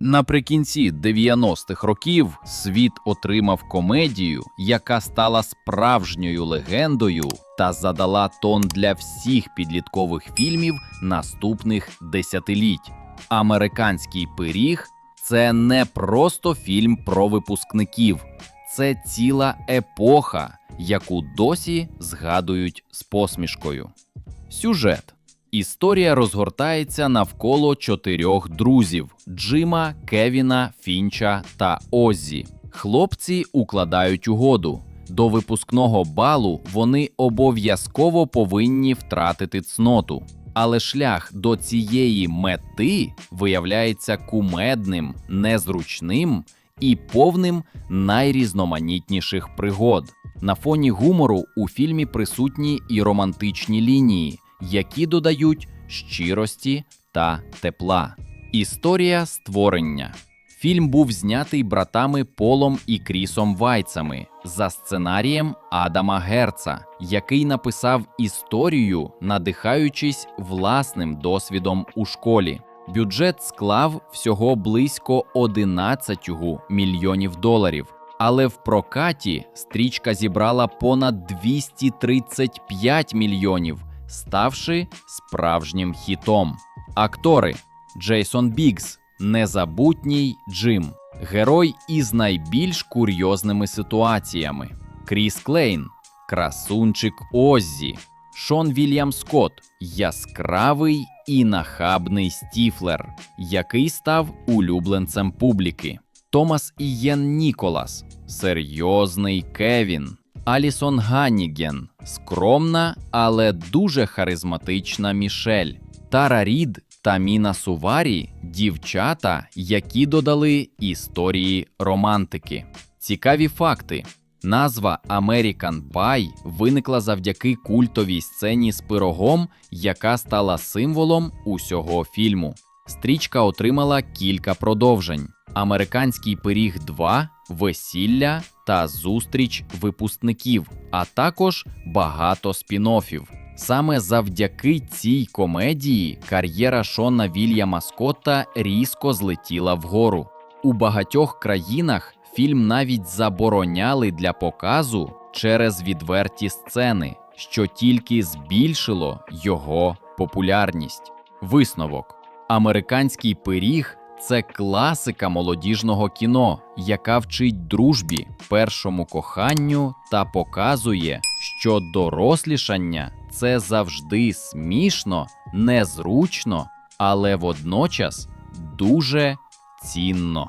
Наприкінці 90-х років світ отримав комедію, яка стала справжньою легендою та задала тон для всіх підліткових фільмів наступних десятиліть. Американський пиріг це не просто фільм про випускників, це ціла епоха, яку досі згадують з посмішкою. Сюжет. Історія розгортається навколо чотирьох друзів: Джима, Кевіна, Фінча та Оззі. Хлопці укладають угоду. До випускного балу вони обов'язково повинні втратити цноту. Але шлях до цієї мети виявляється кумедним, незручним і повним найрізноманітніших пригод. На фоні гумору у фільмі присутні і романтичні лінії, які додають щирості та тепла. Історія створення. Фільм був знятий братами Полом і Крісом Вайцами за сценарієм Адама Герца, який написав історію, надихаючись власним досвідом у школі. Бюджет склав всього близько 11 мільйонів доларів. Але в прокаті стрічка зібрала понад 235 мільйонів, ставши справжнім хітом. Актори Джейсон Бігс, незабутній Джим, герой із найбільш курйозними ситуаціями. Кріс Клейн, красунчик Оззі, Шон Вільям Скотт, яскравий і нахабний Стіфлер, який став улюбленцем публіки. Томас Ієн Ніколас, серйозний Кевін, Алісон Ганніген, скромна, але дуже харизматична Мішель, Тара Рід та Міна Суварі дівчата, які додали історії романтики. Цікаві факти. Назва American Pie виникла завдяки культовій сцені з пирогом, яка стала символом усього фільму. Стрічка отримала кілька продовжень: Американський пиріг 2, Весілля та Зустріч випускників, а також багато спін-оффів. Саме завдяки цій комедії кар'єра Шона Вільяма Скотта різко злетіла вгору. У багатьох країнах фільм навіть забороняли для показу через відверті сцени, що тільки збільшило його популярність. Висновок: Американський пиріг це класика молодіжного кіно, яка вчить дружбі, першому коханню та показує, що дорослішання це завжди смішно, незручно, але водночас дуже цінно.